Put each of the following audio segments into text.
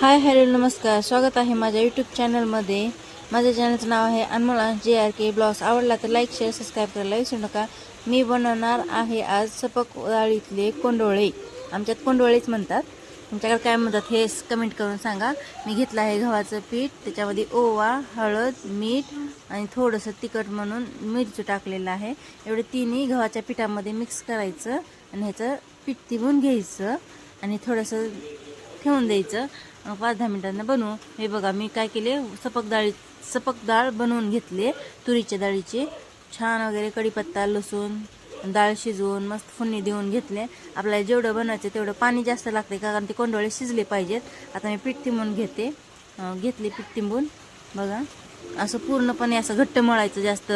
Hi hello नमस्कार. स्वागत आहे माझ्या यूट्यूब चॅनलमध्ये माझ्या चॅनलचं नाव आहे अनमोला जे आर के ब्लॉग्स आवडला तर लाईक शेअर सबस्क्राईब करायला विसरू नका. मी बनवणार आहे आज सपक डाळीतले कोंडोळे. आमच्यात कोंडोळेच म्हणतात. तुमच्याकडे काय म्हणतात हे कमेंट करून सांगा. मी घेतलं आहे गव्हाचं पीठ त्याच्यामध्ये ओवा हळद मीठ आणि थोडंसं तिखट म्हणून मिरची टाकलेलं आहे. एवढे तिन्ही गव्हाच्या पिठामध्ये मिक्स करायचं आणि ह्याचं पीठ तिबून घ्यायचं आणि थोडंसं ठेवून द्यायचं. मग पाच दहा मिनिटांना बनवू. हे बघा मी काय केले? सपक डाळी सपक डाळ बनवून घेतले. तुरीच्या डाळीची. छान वगैरे कढीपत्ता लसूण डाळ शिजवून मस्त फुन्नी देऊन घेतले. आपल्याला जेवढं बनवायचं तेवढं पाणी जास्त लागते कारण ते कोंडोळे शिजले पाहिजेत. आता मी पीठ तिंबून घेते. घेतले पीठ तिंबून. बघा. असं पूर्णपणे असं घट्ट मळायचं जास्त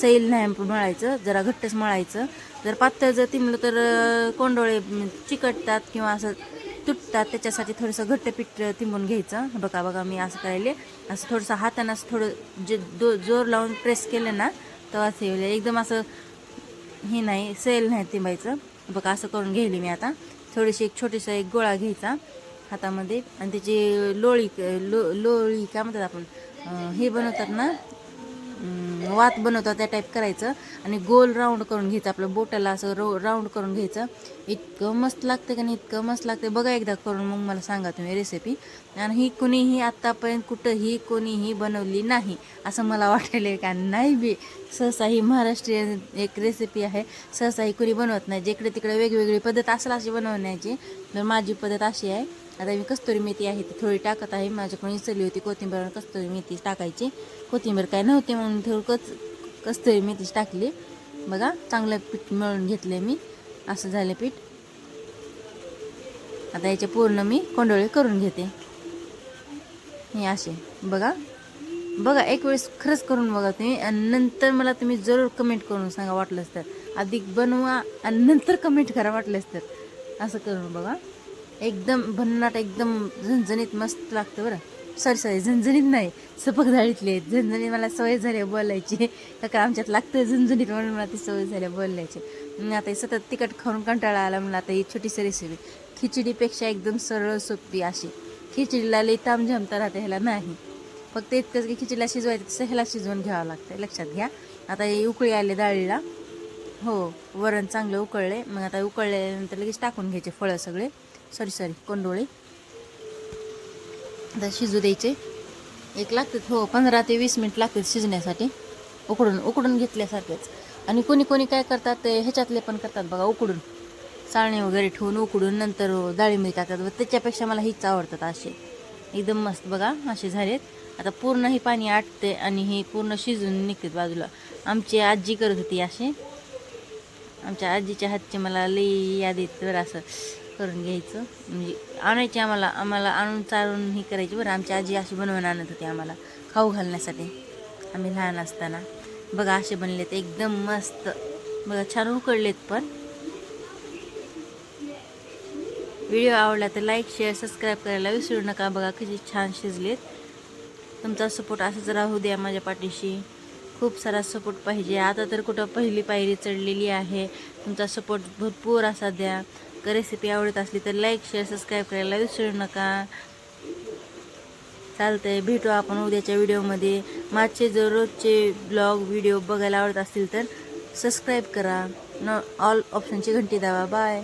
सैल नाही मळायचं जरा घट्टच मळायचं. जर पातळ जर तिंबलं तर कोंडोळे चिकटतात किंवा असं तुटतात त्याच्यासाठी थोडंसं घट्ट पीठ तिंबून घ्यायचं. बघा बघा मी असं करायले. असं थोडंसं हातानं असं थोडं जे दो जोर लावून प्रेस केलं ना तेव्हा ते एकदम असं हे नाही सेल नाही तिंबायचं. बघा असं करून घ्यायली मी आता. थोडीशी एक छोटीसा एक गोळा घ्यायचा हातामध्ये. आणि त्याची लोळी लो लोळी काय म्हणतात आपण? हे बनवतात ना वात बनवतात त्या टाईप करायचं. आणि गोल राऊंड करून घ्यायचं आपलं बोटाला असं रो राऊंड करून घ्यायचं. इतकं मस्त लागतं का नाही इतकं मस्त लागतं. बघा एकदा करून मग मला सांगा तुम्ही रेसिपी आणि ही कुणीही आत्तापर्यंत कुठंही कोणीही बनवली नाही असं मला वाटायला का नाही बी. सहसा ही महाराष्ट्रीयन एक रेसिपी आहे. सहसा ही कुणी बनवत नाही. जिकडे तिकडे वेगवेगळी पद्धत असेल अशी बनवण्याची तर माझी पद्धत अशी आहे. आता मी कस्तुरी मेथी आहे ती थोडी टाकत आहे. माझ्याकडून इसरली होती कोथिंबीर आणि कस्तुरी मेथी टाकायची. कोथिंबीर काय नव्हती म्हणून थोडं कच कस्तुरी मेथीच टाकली. बघा चांगलं पीठ मळून घेतलं मी. असं झालं पीठ. आता याचे पूर्ण मी कोंडोळे करून घेते. हे असे. बघा. बघा एक वेळेस खरंच करून बघा तुम्ही. आणि नंतर मला तुम्ही जरूर कमेंट करून सांगा वाटलंच तर. अधिक बनवा आणि नंतर कमेंट करा वाटलंच तर. असं करून बघा. एकदम भन्नाट एकदम झणझणीत मस्त लागतं बरं. सॉरी सॉरी झणझणीत नाही सपक डाळीतले आहेत. झणझणीत मला सवय झाली आहे बोलायची. का आमच्यात लागतं झणझणीत म्हणून मला ती सवय झाली बोलायची. आता सतत तिखट खाऊन कंटाळा आला म्हणून आता ही छोटीशी रेसिपी खिचडीपेक्षा एकदम सरळ सोपी अशी. खिचडीला लई तामझामता राहते ह्याला नाही. फक्त इतकंच की खिचडीला शिजवायचं तसं ह्याला शिजवून घ्यावं लागतं लक्षात घ्या. आता हे उकळी आले डाळीला. हो वरण चांगलं उकळले मग आता उकळल्यानंतर लगेच टाकून घ्यायचे फळं सगळे. सॉरी सॉरी कोंडोळे आता शिजू द्यायचे. एक लागतात हो पंधरा ते वीस मिनिट लागतात शिजण्यासाठी. उकडून उकडून घेतल्यासारखेच. आणि कोणी कोणी काय करतात ते ह्याच्यातले पण करतात बघा उकडून. चाळणी वगैरे ठेवून उकडून नंतर डाळिंबी टाकतात. व त्याच्यापेक्षा मला हीच आवडतात असे. एकदम मस्त बघा असे झालेत. आता पूर्ण हे पाणी आटते आणि हे पूर्ण शिजून निघतात बाजूला. आमची आजी करत होती असे. आमच्या आजीच्या हातचे मला लई याद येत बरं असं. करून घ्यायचं. म्हणजे आणायचे आम्हाला आम्हाला आणून चारून ही करायची बरं. आमची आजी अशी बनवून आणत होती आम्हाला खाऊ घालण्यासाठी. आम्ही लहान असताना. बघा असे बनलेत. एकदम मस्त. बघा छान उकडलेत पण. व्हिडिओ आवडला तर लाईक शेअर सबस्क्राईब करायला विसरू नका. बघा कशी छान शिजलेत. तुमचा सपोर्ट असंच राहू द्या माझ्या पाठीशी. खूप सारा सपोर्ट पाहिजे. आता तर कुठं पहिली पायरी चढलेली आहे. तुमचा सपोर्ट भरपूर असा द्या. रेसिपी आवडत असली तर लाईक शेअर सबस्क्राईब करायला विसरू नका. चालतंय भेटू आपण उद्याच्या व्हिडिओमध्ये माझे जर रोजचे ब्लॉग व्हिडिओ बघायला आवडत असतील तर सबस्क्राईब करा. न ऑल ऑप्शनची घंटी दावा बाय